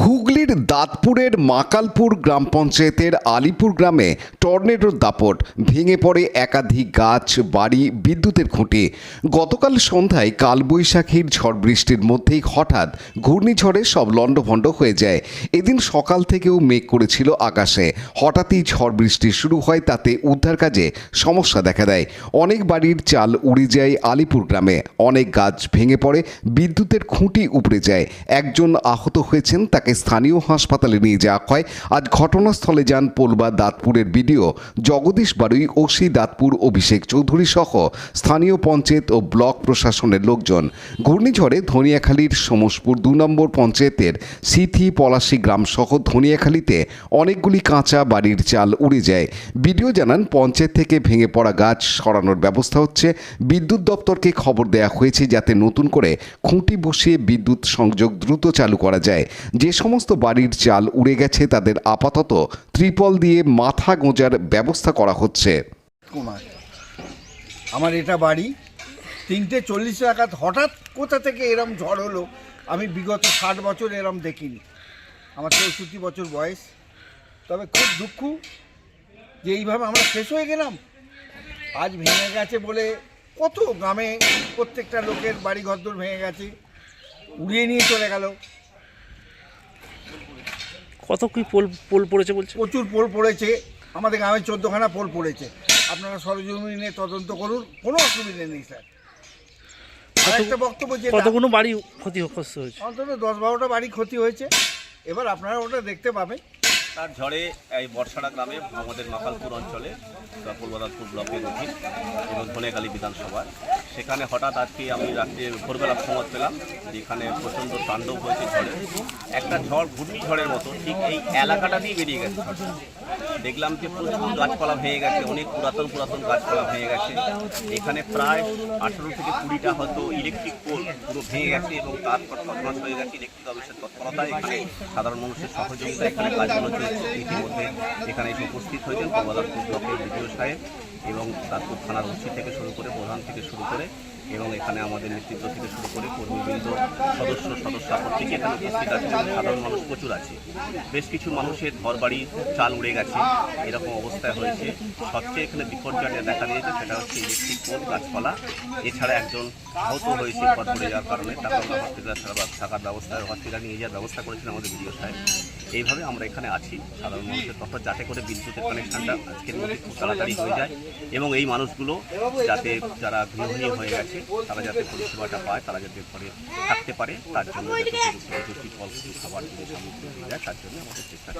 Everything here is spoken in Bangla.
হুগলির দাঁতপুরের মাকালপুর গ্রাম পঞ্চায়েতের আলিপুর গ্রামে টর্নেডোর দাপট ভেঙে পড়ে একাধিক গাছ, বাড়ি, বিদ্যুতের খুঁটি। গতকাল সন্ধ্যায় কালবৈশাখীর ঝড় বৃষ্টির মধ্যেই হঠাৎ ঘূর্ণিঝড়ে সব লণ্ডভণ্ড হয়ে যায়। এদিন সকাল থেকেও মেঘ করেছিল আকাশে। হঠাৎই ঝড় বৃষ্টি শুরু হয়, তাতে উদ্ধার কাজে সমস্যা দেখা দেয়। অনেক বাড়ির চাল উড়ে যায় আলিপুর গ্রামে। অনেক গাছ ভেঙে পড়ে, বিদ্যুতের খুঁটি উপড়ে যায়। একজন আহত হয়েছেন তাকে স্থানীয় হাসপাতালে নিয়ে যাওয়া হয়। আজ ঘটনাস্থলে যান পোলবা দাঁতপুরের বিডিও জগদীশ বাড়ুই ওসি দাঁতপুর অভিষেক চৌধুরী সহ স্থানীয় পঞ্চায়েত ও ব্লক প্রশাসনের লোকজন। ঘূর্ণিঝড়ে ধনিয়াখালীর সমসপুর দু নম্বর পঞ্চায়েতের সিথি পলাশি গ্রাম সহ ধনিয়াখালীতে অনেকগুলি কাঁচা বাড়ির চাল উড়ে যায়। বিডিও জানান, পঞ্চায়েত থেকে ভেঙে পড়া গাছ সরানোর ব্যবস্থা হচ্ছে। বিদ্যুৎ দপ্তরকে খবর দেওয়া হয়েছে যাতে নতুন করে খুঁটি বসিয়ে বিদ্যুৎ সংযোগ দ্রুত চালু করা যায়। যে সমস্ত বাড়ির চাল উড়ে গেছে, তাদের আপাতত ত্রিপল দিয়ে মাথা গোঁজার ব্যবস্থা করা হচ্ছে। আমার এটা বাড়ি, তিনটে চল্লিশ টাকাত হঠাৎ কোথা থেকে এরম ঝড় হলো, আমি বিগত ষাট বছর এরম দেখিনি। আমার চৌষট্টি বছর বয়স। তবে খুব দুঃখ যে এইভাবে আমরা শেষ হয়ে গেলাম। আজ ভেঙে গেছে বলে কত গ্রামে প্রত্যেকটা লোকের বাড়ি ঘরদোর ভেঙে গেছে, উড়িয়ে নিয়ে চলে গেল। কত কি পোল পোল পড়েছে বলছে? প্রচুর পোল পড়েছে। আমাদের গ্রামে চোদ্দখানা পোল পড়েছে। আপনারা সরজমিনে তদন্ত করুন কোনো অসুবিধা নেই স্যার। বক্তব্য যে কতগুলো বাড়ি ক্ষতি হয়েছে? অন্তত দশ বারোটা বাড়ি ক্ষতি হয়েছে। এবার আপনারা ওটা দেখতে পাবেন। তার ঝড়ে এই বর্ষাড়া গ্রামে আমাদের মাকালপুর অঞ্চলে পূর্বদাতপুর ব্লকের অধীন, এবং ধনেখালী বিধানসভায় সেখানে হঠাৎ আজকে আমি রাত্রে ভোরবেলা খবর পেলাম, যেখানে প্রচণ্ড তাণ্ডব হয়েছে ঝড়ে। একটা ঝড় ঘূর্ণিঝড়ের মতো, ঠিক এই এলাকাটা দিয়ে বেরিয়ে গেছে দেখলাম যে প্রচুর গাছপালা ভেঙে গেছে, অনেক পুরাতন পুরাতন গাছপালা ভেঙে গেছে। এখানে প্রায় আঠেরো থেকে কুড়িটা হয়তো ইলেকট্রিক পোল পুরো ভেঙে গেছে এবং তারপর তৎপরত হয়ে গেছে ইলেকট্রিক অফিসের তৎপরতা। এখানে সাধারণ মানুষের সহযোগিতা, এখানে কাজগুলো চলছে। ইতিমধ্যে এখানে এসে উপস্থিত হয়েছেন কমলাপুর ব্লকের বিডিও সাহেব এবং তারপর থানার ওসি থেকে শুরু করে প্রধান থেকে শুরু করে এবং এখানে আমাদের নেতৃত্ব থেকে শুরু করে কর্মীবৃন্দ, সদস্য সদস্যা প্রত্যেকে এখানে উপস্থিত আছে সাধারণ মানুষ প্রচুর আছে। বেশ কিছু মানুষের ঘর বাড়ি চাল উড়ে গেছে, এরকম অবস্থায় হয়েছে। সবচেয়ে এখানে বিপর্যয়টা দেখা দিয়েছে সেটা হচ্ছে ইলেকট্রিক পোল, গাছপালা। এছাড়া একজন আহত হয়েছে ঘর পড়ে যাওয়ার কারণে, তাকে আমরা হসপিটালে থাকার ব্যবস্থা, হসপিটালে নিয়ে যাওয়ার ব্যবস্থা করেছিলেন আমাদের বিডিও সাহেব। এইভাবে আমরা এখানে আছি। সাধারণ মানুষের তথ্য যাতে করে বিদ্যুতের কানেকশানটা আজকের মধ্যে খুব তাড়াতাড়ি হয়ে যায় এবং এই মানুষগুলো যাতে যারা গৃহহীন হয়ে গেছে, তারা যাতে পরিষেবাটা পায়, তারা যাতে ঘরে থাকতে পারে, তার জন্য খাবার যদি সামগ্রী হয়ে যায়, তার জন্য আমাদের চেষ্টা